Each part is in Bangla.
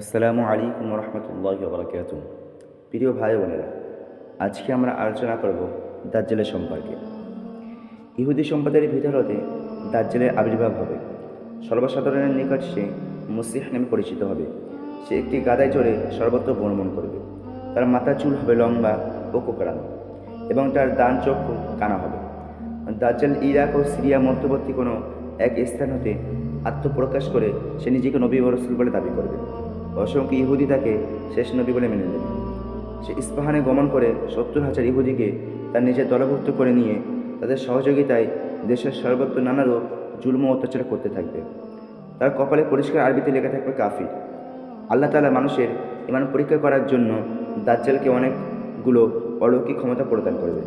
আসসালামু আলাইকুম রহমতুল্লাহ বরকাত প্রিয় ভাই বোনেরা, আজকে আমরা আলোচনা করব দাজ্জালের সম্পর্কে। ইহুদি সম্প্রদায়ের ভিতরতে দাজ্জালের আবির্ভাব হবে। সর্বসাধারণের নিকট সে মুসিহ নামে পরিচিত হবে। সে একটি গাদায় চড়ে সর্বত্র ভ্রমণ করবে। তার মাথা চুল হবে লম্বা ও কোকড়ানো এবং তার দান চক্ষু কানা হবে। দাজ্জাল ইরাক ও সিরিয়া মধ্যবর্তী কোনো এক স্থান হতে আত্মপ্রকাশ করে সে নিজেকে নবী ও রসুল বলে দাবি করবে। অসংখ্য ইহুদি তাকে শেষ নবী বলে মেনে নেবে। সে ইস্পাহানে গমন করে সত্তর হাজার ইহুদিকে তার নিজের দলভুক্ত করে নিয়ে তাদের সহযোগিতায় দেশের সর্বত্র রূপ জুলম অত্যাচার করতে থাকবে। তার কপালে পরিষ্কার আরবিতে লেখা থাকবে কাফির। আল্লাহ তালা মানুষের ইমান পরীক্ষা করার জন্য দাজ্জালকে অনেকগুলো অলৌকিক ক্ষমতা প্রদান করবে।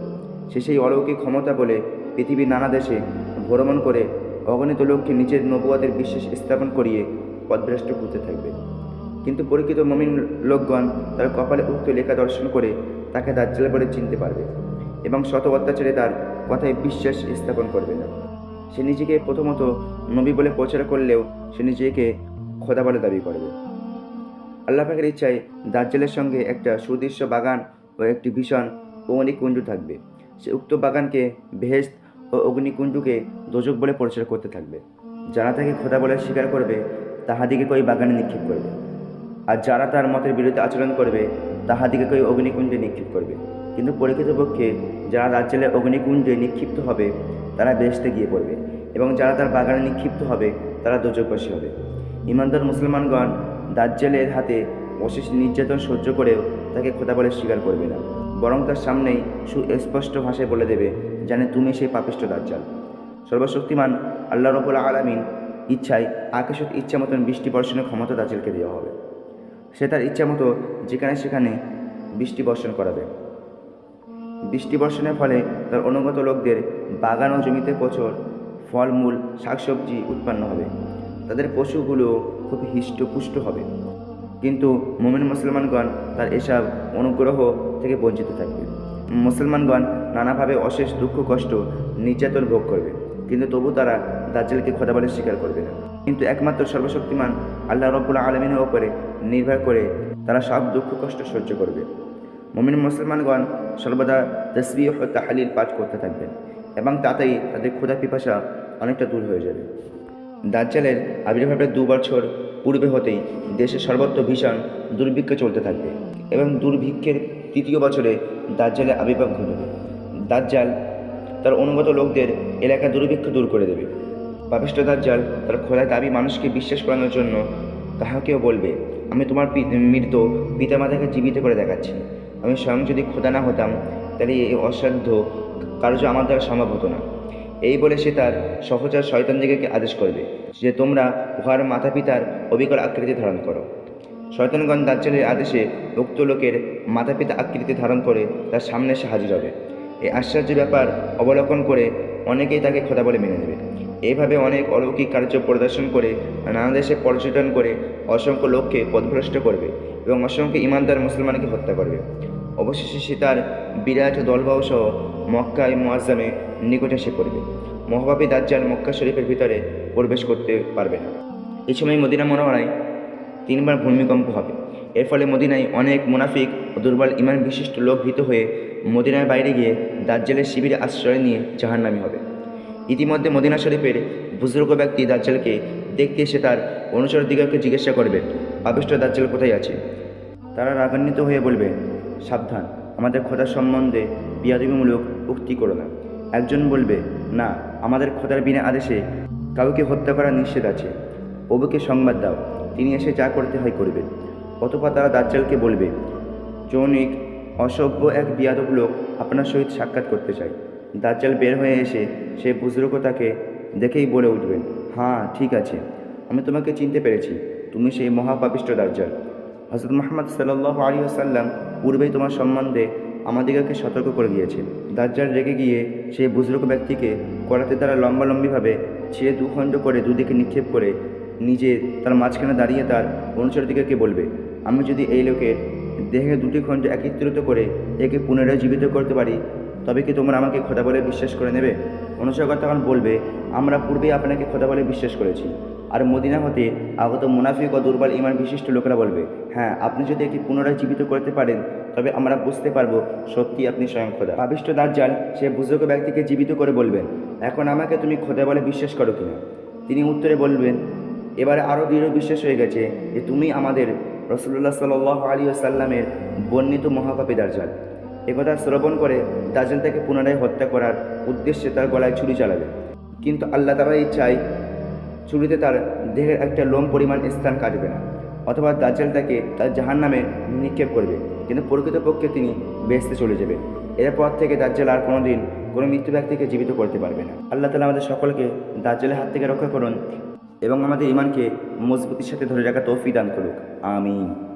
সে সেই অলৌকিক ক্ষমতা বলে পৃথিবীর নানা দেশে ভ্রমণ করে অগণিত লোককে নিজের নবুয়াদের বিশ্বাস স্থাপন করিয়ে পদভ্রষ্ট করতে থাকবে। কিন্তু পরীক্ষিত মমিন লোকগণ তার কপালে উক্ত লেখা দর্শন করে তাকে দাজ্জাল বলে চিনতে পারবে এবং শত অত্যাচারে তার কথায় বিশ্বাস স্থাপন করবে না। সে নিজেকে প্রথমত নবী বলে প্রচার করলেও সে নিজেকে খোদা বলে দাবি করবে। আল্লাহ ইচ্ছায় দাজ্জালের সঙ্গে একটা সুদৃশ্য বাগান ও একটি ভীষণ অগ্নিকুঞ্জ থাকবে। সে উক্ত বাগানকে ভেস্ত ও অগ্নিকুঞ্জকে দোজক বলে প্রচার করতে থাকবে। যারা তাকে খোদা বলে স্বীকার করবে তাহাদিকে কই বাগানে নিক্ষেপ করবে। আর যারা তার মতের বিরুদ্ধে আচরণ করবে তাহাদিকে কই অগ্নিকুঞ্জে নিক্ষেপ করবে। কিন্তু পরিকৃতপক্ষে যারা দাজ্জালের অগ্নিকুঞ্জে নিক্ষিপ্ত হবে, তারা বেহেশতে গিয়ে পড়বে এবং যারা তার বাগানে নিক্ষিপ্ত হবে, তারা দোজকবাসী হবে। ইমানদার মুসলমানগণ দাজ্জালের হাতে অশেষ নির্যাতন সহ্য করেও তাকে খোদা বলে স্বীকার করবে না। বরং তার সামনেই সুস্পষ্ট ভাষায় বলে দেবে, জানে তুমি সেই পাপিষ্ট দাজ্জাল। সর্বশক্তিমান আল্লাহ রবুল্লা আলমিন ইচ্ছায় আকাশত ইচ্ছা মতন বৃষ্টি বর্ষণের ক্ষমতা দাজ্জালকে দেওয়া হবে। সে তার ইচ্ছা মতো যেখানে সেখানে বৃষ্টি বর্ষণ করাবে। বৃষ্টি বর্ষণের ফলে তার অনুগত লোকদের বাগান ও জমিতে প্রচুর ফলমূল, শাকসবজি উৎপন্ন হবে। তাদের পশুগুলো খুব হৃষ্টপুষ্ট হবে। কিন্তু মোমেন মুসলমানগণ তার এসব অনুগ্রহ থেকে বঞ্চিত থাকবে। মুসলমানগণ নানাভাবে অশেষ দুঃখ, কষ্ট, নির্যাতন ভোগ করবে। কিন্তু তবু তারা দাজ্জালকে খোদা বলে স্বীকার করবে না। কিন্তু একমাত্র সর্বশক্তিমান আল্লাহ রব্বুল আলমিনের ওপরে নির্ভর করে তারা সব দুঃখ, কষ্ট সহ্য করবে। মমিন মুসলমানগণ সর্বদা তসবি ও তাহালিল পাঠ করতে থাকবেন এবং তাতেই তাদের ক্ষুধা পিপাসা অনেকটা দূর হয়ে যাবে। দাজ্জালের আবির্ভাবের দু বছর পূর্বে হতেই দেশে সর্বত্র ভীষণ দুর্ভিক্ষ চলতে থাকবে এবং দুর্ভিক্ষের তৃতীয় বছরে দাজ্জালের আবির্ভাব ঘটবে। দাজ্জাল তার অনুগত লোকদের এলাকা দুর্ভিক্ষ দূর করে দেবে। পাপিষ্ট দাজ্জাল তার খোলায় দাবি মানুষকে বিশ্বাস করানোর জন্য তাহাকেও বলবে আমি তোমার মৃত পিতামাতাকে জীবিত করে দেখাচ্ছি। আমি স্বয়ং যদি খোদা না হতাম, তাহলে এই অসাধ্য কার্য আমার দ্বারা সম্ভব হতো না। এই বলে সে তার সহচার শয়তানদিগকে আদেশ করবে যে তোমরা উহার মাতা পিতার অবিকল আকৃতি ধারণ করো। শয়তানগণ দাজ্জালের আদেশে উক্ত লোকের মাতা পিতা আকৃতি ধারণ করে তার সামনে এসে হাজির হবে। এই আশ্চর্য ব্যাপার অবলোকন করে অনেকেই তাকে খোদা বলে মেনে নেবে। এইভাবে অনেক অলৌকিক কার্য প্রদর্শন করে নানা দেশে পর্যটন করে অসংখ্য লোককে পথভ্রষ্ট করবে এবং অসংখ্য ইমানদার মুসলমানকে হত্যা করবে। অবশেষে সে তার বিরাট দলবাহ সহ মক্কায় মোয়াজ্জামে নিকটে এসে পড়বে। মহাবাবী দাজ্জাল মক্কা শরীফের ভিতরে প্রবেশ করতে পারবে না। এই সময় মদিনা মনোহরায় তিনবার ভূমিকম্প হবে। এর ফলে মদিনায় অনেক মুনাফিক ও দুর্বল ইমান বিশিষ্ট লোক ভীত হয়ে মদিনার বাইরে গিয়ে দাজ্জালের শিবিরে আশ্রয় নিয়ে জাহান্নামী হবে। ইতিমধ্যে মদিনা শরীফের বুজুর্গ ব্যক্তি দাজ্জালকে দেখতে এসে তার অনুচরদিগকে জিজ্ঞাসা করবে পাপিষ্ট দাজ্জাল কোথায় আছে? তারা রাগান্বিত হয়ে বলবে, সাবধান, আমাদের খোদার সম্বন্ধে বিয়াদবিমূলক উক্তি করো না। একজন বলবে, না, আমাদের খোদার বিনা আদেশে কাউকে হত্যা করা নিষেধ আছে। প্রভুকে সংবাদ দাও, তিনি এসে যা করতে হয় করবেন অথবা তারা দাজ্জালকে বলবে চৌনিক অসভ্য এক বিয়াদব লোক আপনার সহিত সাক্ষাৎ করতে চাই। দাজ্জাল বের হয়ে এসে সে বুজুর্গ তাকে দেখেই বলে উঠবেন হ্যাঁ ঠিক আছে। আমি তোমাকে চিনতে পেরেছি। তুমি সেই মহাপাপিষ্ট দাজ্জাল। হজরত মোহাম্মদ সাল্লাহ আলী আসাল্লাম পূর্বেই তোমার সম্বন্ধে আমাদিগকে সতর্ক করে দিয়েছে দাজ্জাল রেগে গিয়ে সেই বুজুর্গ ব্যক্তিকে করাতে তারা লম্বালম্বিভাবে ছিঁড়ে দুখণ্ড করে দুদিকে নিক্ষেপ করে নিজে তার মাঝখানে দাঁড়িয়ে তার অনুচরদিগকে বলবে, আমি যদি এই লোকের দেহে দুটি খণ্ড একত্রিত করে একে পুনরায় জীবিত করতে পারি তবে কি তোমরা আমাকে খোদা বলে বিশ্বাস করে নেবে? অনুচরগণ তখন বলবে, আমরা পূর্বেই আপনাকে খোদা বলে বিশ্বাস করেছি। আর মদিনা হতে আগত মুনাফিক ও দুর্বল ইমান বিশিষ্ট লোকেরা বলবে হ্যাঁ আপনি যদি একে পুনরায় জীবিত করতে পারেন, তবে আমরা বুঝতে পারব সত্যি আপনি স্বয়ং খোদা। পাবিষ্ট দাজ্জাল সে বুজুর্গ ব্যক্তিকে জীবিত করে বলবেন, এখন আমাকে তুমি খোদা বলে বিশ্বাস করো কিনা? তিনি উত্তরে বলবেন, এবারে আরও দৃঢ় বিশ্বাস হয়ে গেছে যে তুমি আমাদের রসুল্লাহ সাল আলী আসাল্লামের বর্ণিত মহাপাপী দার্জাল একথা শ্রবণ করে দার্জাল তাকে পুনরায় হত্যা করার উদ্দেশ্যে তার গলায় ছুরি চালাবে। কিন্তু আল্লাহ তালার ইচ্ছায় ছুরিতে তার দেহের একটা লোম পরিমাণ স্থান কাটবে না, অথবা দাজ্জাল তাকে তার জাহান নামে নিক্ষেপ করবে। কিন্তু প্রকৃতপক্ষে তিনি বেসতে চলে যাবে। এরপর থেকে দাজ্জাল আর কোনো দিন কোনো মৃত্যু ব্যক্তিকে জীবিত করতে পারবে না। আল্লাহ তালা আমাদের সকলকে দাজ্জালের হাত থেকে রক্ষা করুন এবং আমাদের ইমানকে মজবুতির সাথে ধরে রাখা তৌফি দান করুক। আমিন।